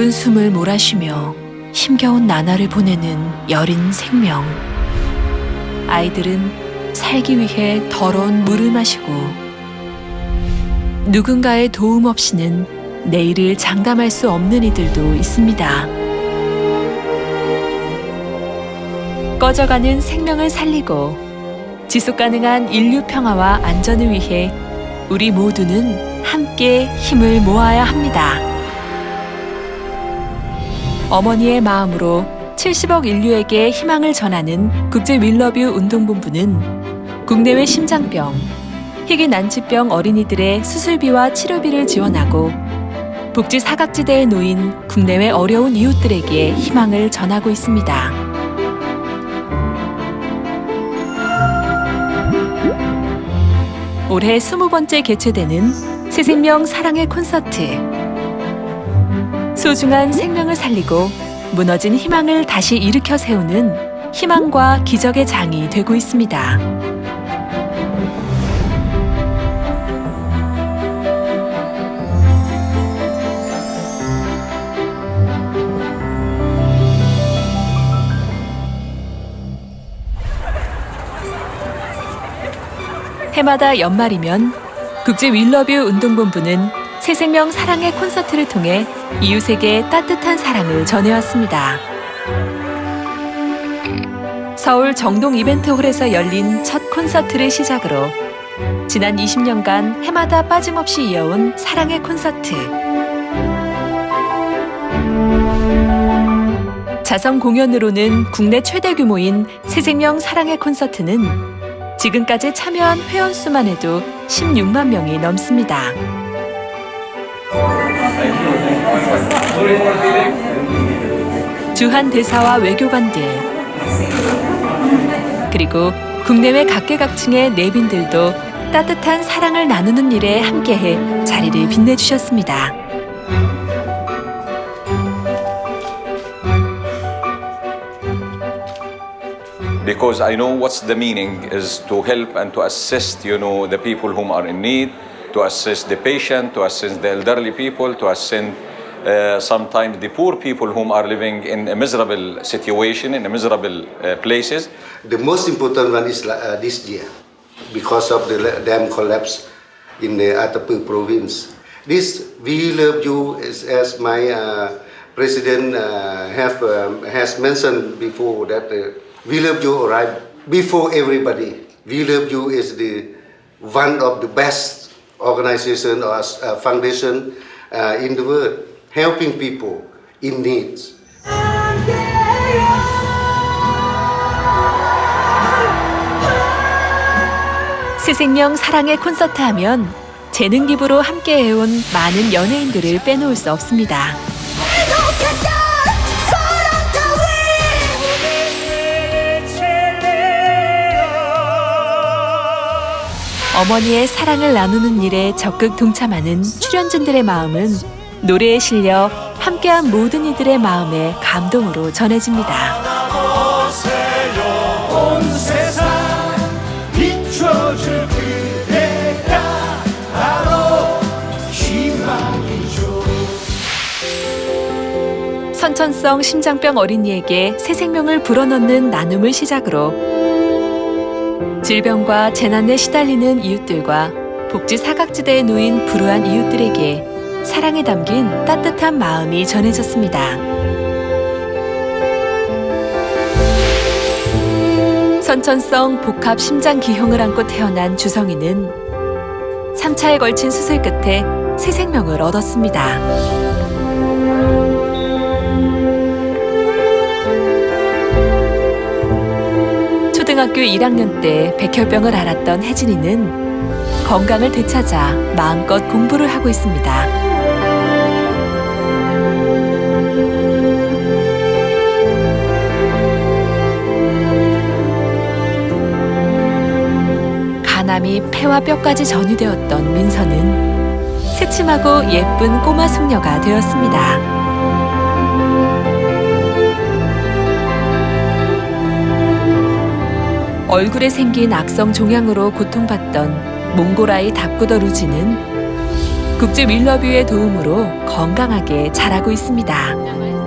짧은 숨을 몰아쉬며 힘겨운 나날을 보내는 여린 생명. 아이들은 살기 위해 더러운 물을 마시고 누군가의 도움 없이는 내일을 장담할 수 없는 이들도 있습니다. 꺼져가는 생명을 살리고 지속 가능한 인류 평화와 안전을 위해 우리 모두는 함께 힘을 모아야 합니다. 어머니의 마음으로 70억 인류에게 희망을 전하는 국제 윌러뷰 운동본부는 국내외 심장병, 희귀 난치병 어린이들의 수술비와 치료비를 지원하고 복지 사각지대에 놓인 국내외 어려운 이웃들에게 희망을 전하고 있습니다. 올해 20번째 개최되는 새생명 사랑의 콘서트. 소중한 생명을 살리고 무너진 희망을 다시 일으켜 세우는 희망과 기적의 장이 되고 있습니다. 해마다 연말이면 국제 윌러뷰 운동본부는 새생명 사랑의 콘서트를 통해 이웃에게 따뜻한 사랑을 전해왔습니다. 서울 정동 이벤트홀에서 열린 첫 콘서트를 시작으로 지난 20년간 해마다 빠짐없이 이어온 사랑의 콘서트. 자선 공연으로는 국내 최대 규모인 새생명 사랑의 콘서트는 지금까지 참여한 회원 수만 해도 16만 명이 넘습니다. 주한 대사와 외교관들 그리고 국내외 각계각층의 내빈들도 따뜻한 사랑을 나누는 일에 함께해 자리를 빛내주셨습니다. because I know what's the meaning is to help and to assist, you know, the people whom are in need, to assist the patient, to assist the elderly people, to assist uh, sometimes the poor people whom are living in a miserable situation, in a miserable uh, places. The most important one is uh, this year because of the dam collapse in the Atapu province. This We Love You is as my uh, president uh, have um, has mentioned before that uh, We Love You arrived before everybody. We Love You is the one of the best organization or uh, foundation uh, in the world helping people in needs. 새생명 사랑의 콘서트 하면 재능 기부로 함께 해온 많은 연예인들을 빼놓을 수 없습니다. 어머니의 사랑을 나누는 일에 적극 동참하는 출연진들의 마음은 노래에 실려 함께한 모든 이들의 마음에 감동으로 전해집니다. 선천성 심장병 어린이에게 새 생명을 불어넣는 나눔을 시작으로 질병과 재난에 시달리는 이웃들과 복지 사각지대에 놓인 불우한 이웃들에게 사랑이 담긴 따뜻한 마음이 전해졌습니다. 선천성 복합 심장 기형을 안고 태어난 주성이는 3차에 걸친 수술 끝에 새 생명을 얻었습니다. 초등학교 1학년 때 백혈병을 앓았던 혜진이는 건강을 되찾아 마음껏 공부를 하고 있습니다. 가남이 폐와 뼈까지 전이되었던 민서는 새침하고 예쁜 꼬마 숙녀가 되었습니다. 얼굴에 생긴 악성 종양으로 고통받던 몽골아이 다꾸더 루지는 국제 윌러뷰의 도움으로 건강하게 자라고 있습니다.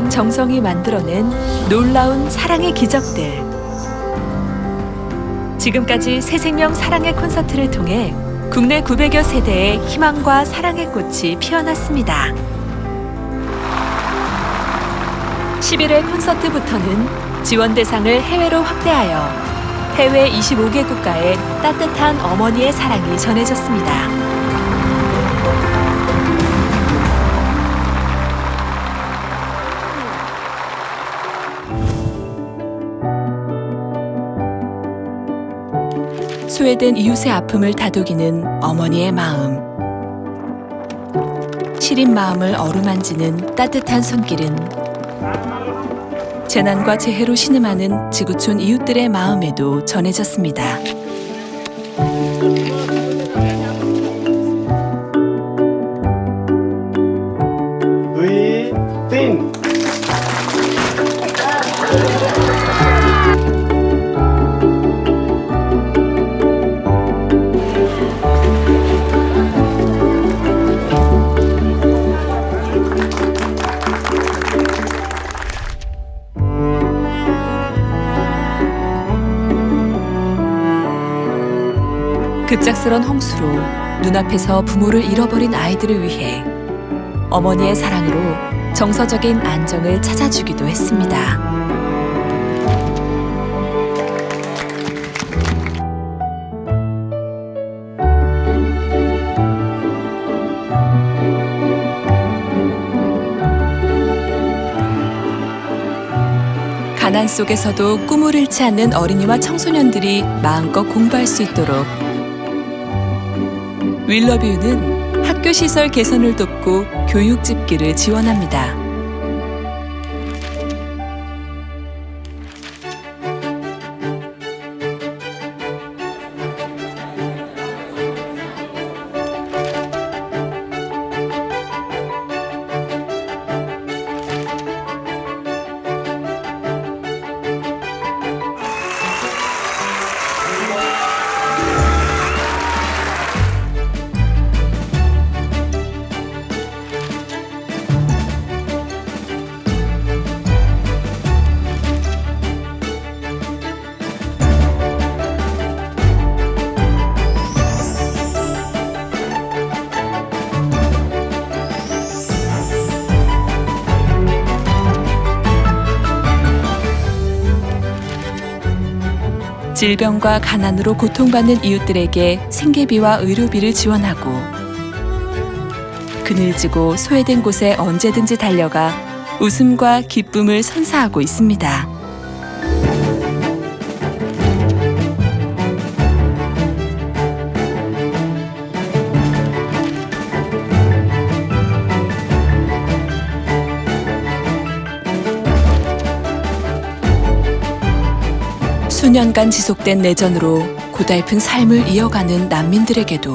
작은 정성이 만들어낸 놀라운 사랑의 기적들. 지금까지 새생명 사랑의 콘서트를 통해 국내 900여 세대의 희망과 사랑의 꽃이 피어났습니다. 11회 콘서트부터는 지원 대상을 해외로 확대하여 해외 25개 국가에 따뜻한 어머니의 사랑이 전해졌습니다. 소외된 이웃의 아픔을 다독이는 어머니의 마음. 시린 마음을 어루만지는 따뜻한 손길은 재난과 재해로 신음하는 지구촌 이웃들의 마음에도 전해졌습니다. 급작스런 홍수로 눈앞에서 부모를 잃어버린 아이들을 위해 어머니의 사랑으로 정서적인 안정을 찾아주기도 했습니다. 가난 속에서도 꿈을 잃지 않는 어린이와 청소년들이 마음껏 공부할 수 있도록 윌러뷰는 학교 시설 개선을 돕고 교육 집기를 지원합니다. 질병과 가난으로 고통받는 이웃들에게 생계비와 의료비를 지원하고 그늘지고 소외된 곳에 언제든지 달려가 웃음과 기쁨을 선사하고 있습니다. 수년간 지속된 내전으로 고달픈 삶을 이어가는 난민들에게도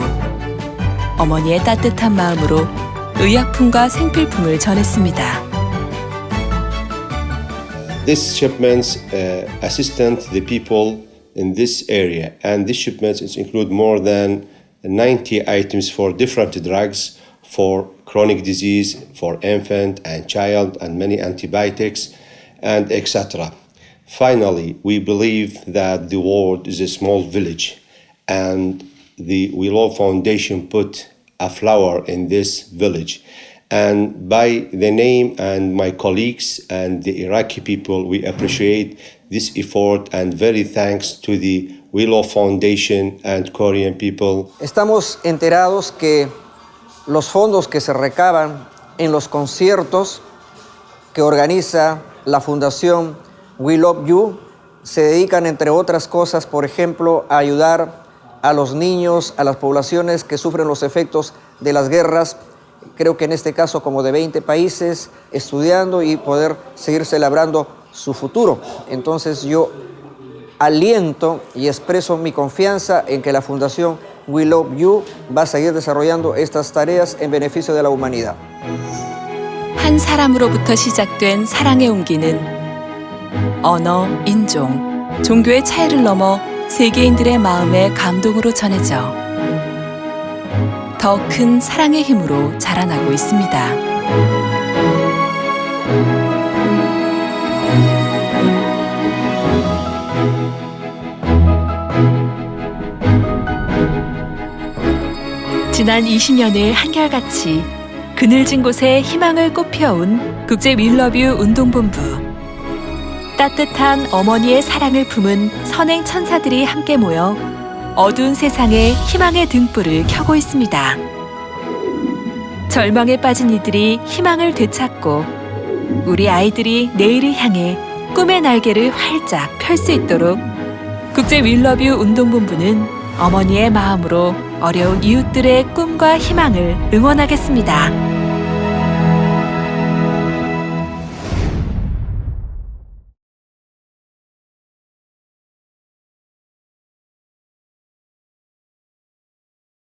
어머니의 따뜻한 마음으로 의약품과 생필품을 전했습니다. This shipments uh, assistant the people in this area, and these shipments include more than 90 items for different drugs, for chronic disease, for infant and child, and many antibiotics, and etc. Finally, we believe that the world is a small village, and the Willow Foundation put a flower in this village. And by the name and my colleagues and the Iraqi people, we appreciate this effort and very thanks to the Willow Foundation and Korean people Estamos enterados que los fondos que se recaban en los conciertos que organiza la Fundación We Love You se dedican, entre otras cosas, por ejemplo, a ayudar a los niños, a las poblaciones que sufren los efectos de las guerras, creo que en este caso como de 20 países, estudiando y poder seguir celebrando su futuro. Entonces yo aliento y expreso mi confianza en que la Fundación We Love You va a seguir desarrollando estas tareas en beneficio de la humanidad. 한 사람으로부터 시작된 사랑의 온기는 언어, 인종, 종교의 차이를 넘어 세계인들의 마음에 감동으로 전해져 더 큰 사랑의 힘으로 자라나고 있습니다. 지난 20년을 한결같이 그늘진 곳에 희망을 꽃피워온 국제 윌러뷰 운동본부. 따뜻한 어머니의 사랑을 품은 선행 천사들이 함께 모여 어두운 세상에 희망의 등불을 켜고 있습니다. 절망에 빠진 이들이 희망을 되찾고 우리 아이들이 내일을 향해 꿈의 날개를 활짝 펼 수 있도록 국제 윌러뷰 운동본부는 어머니의 마음으로 어려운 이웃들의 꿈과 희망을 응원하겠습니다.